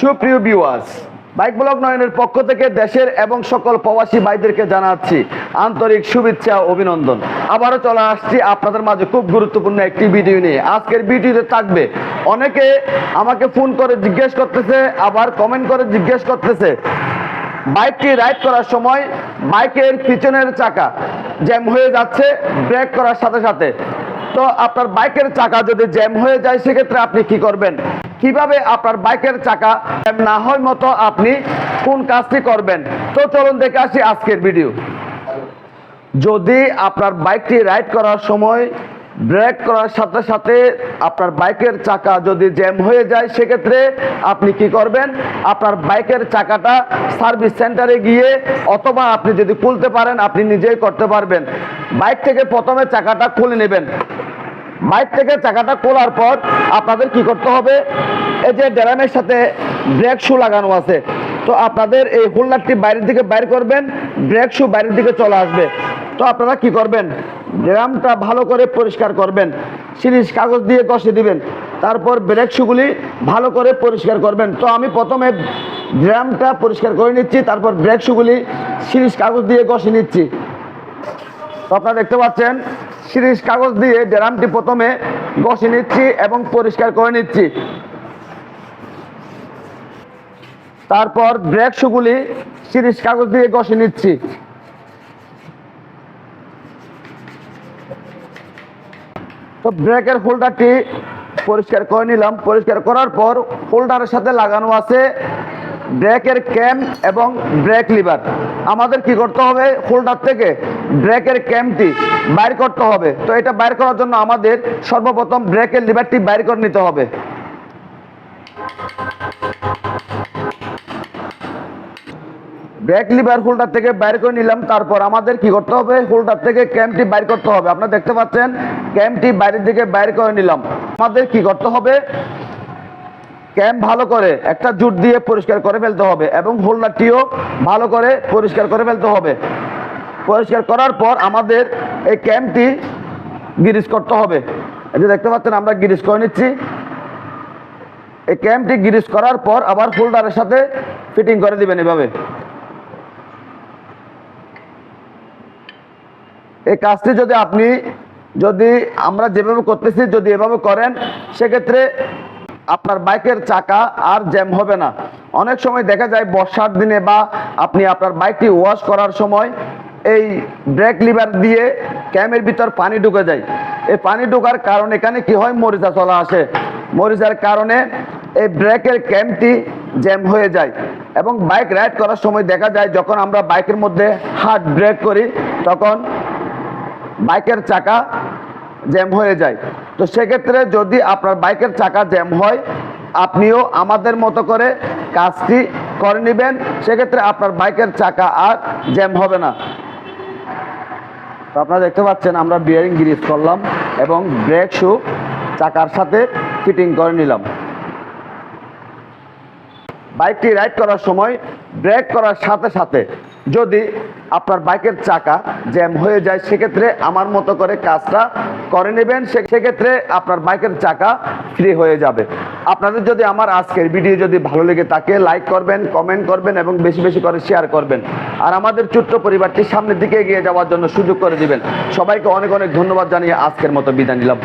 সুপ্রিয় viewers bike blog নয়নের পক্ষ থেকে দেশের এবং সকল প্রবাসী ভাইদেরকে জানাচ্ছি আন্তরিক শুভেচ্ছা অভিনন্দন। আবারও চলে আসছি আপনাদের মাঝে খুব গুরুত্বপূর্ণ একটি ভিডিও নিয়ে। আজকের ভিডিওতে থাকবে, অনেকে আমাকে ফোন করে জিজ্ঞেস করতেছে, আবার কমেন্ট করে জিজ্ঞেস করতেছে, বাইকটি রাইড করার সময় বাইকের পিছনের চাকা জ্যাম হয়ে যাচ্ছে ব্রেক করার সাথে সাথে। তো আপনার বাইকের চাকা যদি জ্যাম হয়ে যায়, সেক্ষেত্রে আপনি কি করবেন? কীভাবে আপনার বাইকের চাকা না হয় মতো আপনি কোন কাজটি করবেন? তো চলুন দেখে আসি আজকের ভিডিও। যদি আপনার বাইকটি রাইড করার সময়, ব্রেক করার সাথে সাথে আপনার বাইকের চাকা যদি জ্যাম হয়ে যায়, সেক্ষেত্রে আপনি কি করবেন? আপনার বাইকের চাকাটা সার্ভিস সেন্টারে গিয়ে অথবা আপনি যদি খুলতে পারেন, আপনি নিজেই করতে পারবেন। বাইক থেকে প্রথমে চাকাটা খুলে নেবেন। বাইক থেকে চাকাটা খোলার পর আপনাদের কি করতে হবে? এই যে ড্রামের সাথে ব্রেক শু লাগানো আছে। তো আপনাদের এই হোল্ডারটি বাইরের দিকে বাইর করবেন, ব্রেক শু বাইরের দিকে চলে আসবে। তো আপনারা কি করবেন? ড্রামটা ভালো করে পরিষ্কার করবেন। সিরিজ কাগজ দিয়ে কষে দিবেন। তারপর ব্রেক শুগুলি ভালো করে পরিষ্কার করবেন। তো আমি প্রথমে ড্রামটা পরিষ্কার করে নিচ্ছি, তারপর ব্রেক শুগুলি সিরিজ কাগজ দিয়ে কষে নিচ্ছি। তো আপনারা দেখতে পাচ্ছেন সিরিজ কাগজ দিয়ে ড্রামটি প্রথমে ঘষে নিচ্ছি এবং পরিষ্কার করে নিচ্ছি। তারপর ব্রেক শুগুলি সিরিজ কাগজ দিয়ে ঘষে নিচ্ছি। তো ব্রেকের হোল্ডারটি পরিষ্কার করে নিলাম। পরিষ্কার করার পর হোল্ডারের সাথে লাগানো আছে ব্রেকের ক্যাম এবং ব্রেক লিভার। আমাদের কি করতে হবে? হোল্ডার থেকে ব্রেকের ক্যামটি বাইর করতে হবে। তো এটা বাইর করার জন্য আমাদের সর্বপ্রথম ব্রেকের লিভারটি বাইর করে নিতে হবে। ব্রেক লিভার হোল্ডার থেকে বাইর করে নিলাম। তারপর আমাদের কি করতে হবে? হোল্ডার থেকে ক্যামটি বাইর করতে হবে। আপনারা দেখতে পাচ্ছেন ক্যামটি বাইরের দিকে বাইর করে নিলাম। আমাদের কি করতে হবে? ক্যাম্প ভালো করে, একটা জুট দিয়ে পরিষ্কার করে ফেলতে হবে এবং হোল্ডারটিও ভালো করে পরিষ্কার করে ফেলতে হবে। পরিষ্কার করার পর আমাদের এই ক্যাম্পটি গিরিজ করতে হবে। এই যে দেখতে পাচ্ছেন, আমরা গিরিজ করে নিচ্ছি। এই ক্যাম্পটি গিরিজ করার পর আবার হোল্ডারের সাথে ফিটিং করে দিবেন এভাবে। এই কাজটি যদি আপনি, যদি আমরা যেভাবে করতেছি, যদি এভাবে করেন, সেক্ষেত্রে আপনার বাইকের চাকা আর জ্যাম হবে না। অনেক সময় দেখা যায় বর্ষার দিনে বা আপনি আপনার বাইকটি ওয়াশ করার সময় এই ব্রেক লিভার দিয়ে ক্যামের ভিতর পানি ঢুকে যায়। এই পানি ঢোকার কারণে এখানে কি হয়? মরিচা চলা আসে। মরিচার কারণে এই ব্রেকের ক্যাম্পটি জ্যাম হয়ে যায় এবং বাইক রাইড করার সময় দেখা যায় যখন আমরা বাইকের মধ্যে হার্ড ব্রেক করি, তখন বাইকের চাকা জ্যাম হয়ে যায়। তো সেক্ষেত্রে যদি আপনার বাইকের চাকা জ্যাম হয়, আপনিও আমাদের মতো করে কাজটি করে নেবেন। সেক্ষেত্রে আপনার বাইকের চাকা আর জ্যাম হবে না। তো আপনারা দেখতে পাচ্ছেন, আমরা বিয়ারিং গ্রিজ করলাম এবং ব্রেক শু চাকার সাথে ফিটিং করে নিলাম। বাইকটি রাইড করার সময় ব্রেক করার সাথে সাথে যদি আপনার বাইকের চাকা জ্যাম হয়ে যায়, সেক্ষেত্রে আমার মতো করে কাজটা করে নেবেন। সেক্ষেত্রে আপনার বাইকের চাকা ফ্রি হয়ে যাবে। আপনাদের যদি আমার আজকের ভিডিও যদি ভালো লেগে থাকে লাইক করবেন কমেন্ট করবেন এবং বেশি বেশি করে শেয়ার করবেন। আর আমাদের ছোট্ট পরিবারটি সামনের দিকে এগিয়ে যাওয়ার জন্য সুযোগ করে দিবেন। সবাইকে অনেক অনেক ধন্যবাদ জানিয়ে আজকের মতো বিদায় নিলাম।